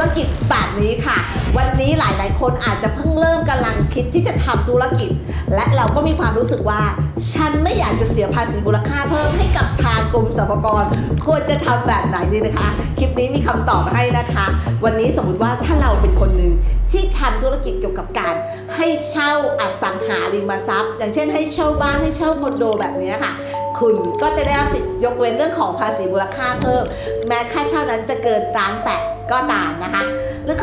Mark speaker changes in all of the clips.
Speaker 1: รกิจแบบนี้ค่ะ วันนี้หลายๆ คนอาจจะเพิ่งเริ่มกำลังคิดที่จะทำธุรกิจ และเราก็มีความรู้สึกว่า ฉันไม่อยากจะเสียภาษีมูลค่าเพิ่มให้กับทางกรมสรรพากรควรจะทำแบบไหนดีนะคะ คลิปนี้มีคำตอบให้นะคะ วันนี้สมมติว่าถ้าเราเป็นคนหนึ่งที่ทำธุรกิจเกี่ยวกับการ ให้เช่าอสังหาริมทรัพย์ อย่างเช่น ให้เช่าบ้านให้เช่าคอนโดแบบนี้ค่ะคุณก็จะได้รับสิทธิ์ยกเว้นเรื่องของภาษีมูลค่าเพิ่ม แม้ค่าเช่านั้นจะเกินล้านแปดก็ตาม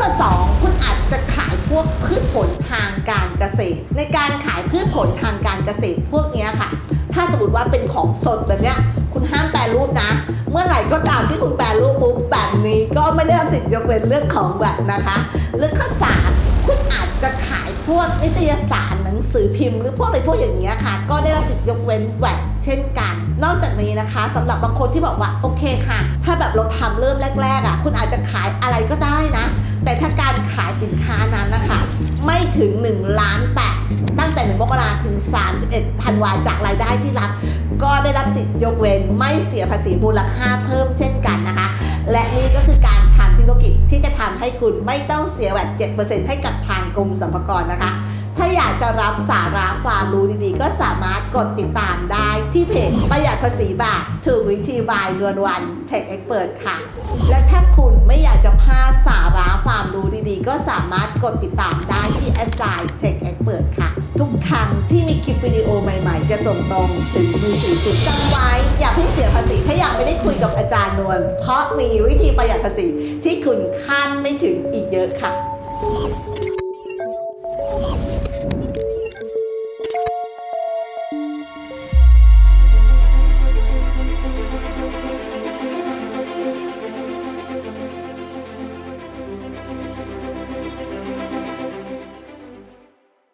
Speaker 1: ข้อ 2 คุณอาจจะขายพวกพืชผลทางการเกษตร ในการขายพืชผลทางการเกษตรพวกนี้ค่ะ ถ้าสมมติว่าเป็นของสดแบบเนี้ยคุณห้ามแปรรูปนะ เมื่อไหร่ก็ตามที่คุณแปรรูปปุ๊บแบบนี้ก็ไม่ได้รับสิทธิ์ยกเว้นเรื่องของแวดนะคะหรือข้อ 3 คุณอาจจะขายพวกนิตยสารหนังสือพิมพ์หรือพวกอะไรพวกอย่างเงี้ยค่ะ ก็ได้รับสิทธิ์ยกเว้นแวดเช่นกัน นอกจากนี้นะคะสำหรับบางคนที่บอกว่าโอเคค่ะ ถ้าแบบเราทำเริ่มแรกๆอะคุณอาจจะขายอะไรก็ได้นะ แต่ถ้าการขายสินค้านั้นนะคะไม่ถึง1ล้านแปดตั้งแต่ 1 มกราถึง 31 ธันวาจากรายได้ที่รับ ก็ได้รับสิทธิ์ยกเว้นไม่เสียภาษีมูลค่าเพิ่มเช่นกันนะคะ และนี่ก็คือการทำธุรกิจที่จะทำให้คุณไม่ต้องเสียแวด7%ให้กับทางกรมสรรพากรนะคะถ้าอยากจะรับสาระความรู้ดีๆ ก็สามารถกดติดตามได้ที่เพจประหยัดภาษีบาทถูกวิธีบายนวลวันเทคเอ็กเปิดค่ะ และถ้าคุณไม่อยากจะ ที่มีคลิปวิดีโอใหม่ ๆ จะส่งตรงถึงมือถือคุณจำไว้อย่าเพิ่งเสียภาษีถ้าอยากไม่ได้คุยกับอาจารย์นวลเพราะมีวิธีประหยัดภาษีที่คุณคาดไม่ถึงอีกเยอะค่ะ